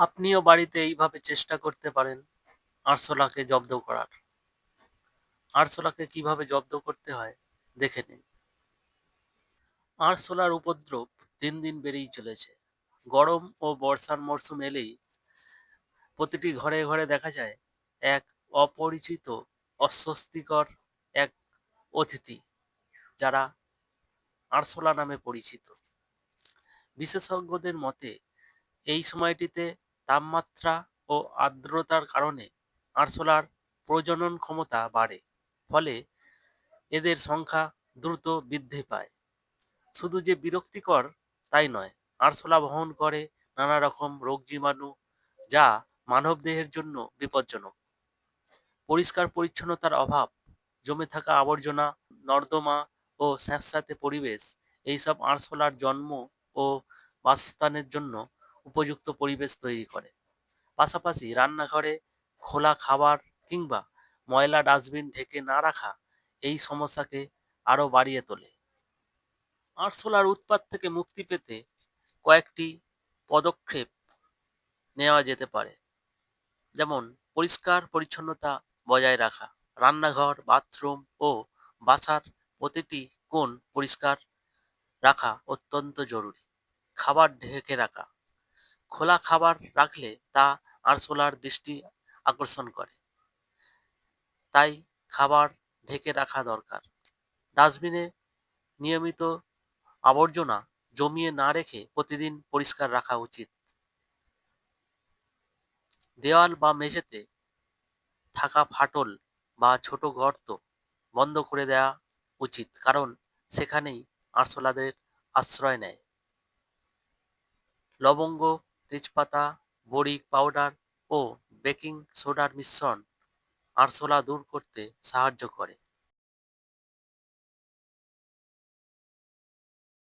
আপনিও বাড়িতে এইভাবে চেষ্টা করতে পারেন আরশোলাকে জব্দ করার। আরশোলাকে কীভাবে জব্দ করতে হয় দেখে নিন। আরশোলার উপদ্রব দিন দিন বেড়েই চলেছে। গরম ও বর্ষার মরশুম এলেই প্রতিটি ঘরে ঘরে দেখা যায় এক অপরিচিত, অস্বস্তিকর এক অতিথি যারা আরশোলা নামে পরিচিত। বিশেষজ্ঞদের মতে এই সময়টিতে তাপমাত্রা ও আর্দ্রতার কারণে আরশোলার প্রজনন ক্ষমতা বাড়ে, ফলে এদের সংখ্যা দ্রুত বৃদ্ধি পায়। শুধু যে বিরক্তিকর তাই নয় আরশোলা বহন করে নানা রকম রোগ জীবাণু যা মানবদেহের জন্য বিপজ্জনক। পরিষ্কার পরিচ্ছন্নতার অভাব, জমে থাকা আবর্জনা, নর্দমা ও স্যাঁতস্যাঁতে পরিবেশ, এইসব আরশোলার জন্ম ও বাসস্থানের জন্য উপযুক্ত পরিবেশ তৈরি করে। পাশাপাশি রান্নাঘরে খোলা খাবার কিংবা ময়লা ডাস্টবিন ঢেকে না রাখা এই সমস্যাকে আরও বাড়িয়ে তোলে। আরশোলার উৎপাত থেকে মুক্তি পেতে কয়েকটি পদক্ষেপ নেওয়া যেতে পারে। যেমন, পরিষ্কার পরিচ্ছন্নতা বজায় রাখা, রান্নাঘর, বাথরুম ও বাসার প্রতিটি কোণ পরিষ্কার রাখা অত্যন্ত জরুরি। খাবার ঢেকে রাখা খোলা খাবার রাখলে তা আরশোলার দৃষ্টি আকর্ষণ করে। তাই খাবার ঢেকে রাখা দরকার। ডাস্টবিনে নিয়মিত আবর্জনা জমিয়ে না রেখে প্রতিদিন পরিষ্কার রাখা উচিত। দেওয়াল বা মেঝেতে থাকা ফাটল বা ছোট গর্ত বন্ধ করে দেওয়া উচিত, কারণ সেখানেই আরশোলাদের আশ্রয় নেয়। লবঙ্গ তেজপাতা বড়ি পাউডার ও বেকিং সোডার মিশ্রণ আরশোলা দূর করতে সাহায্য করে।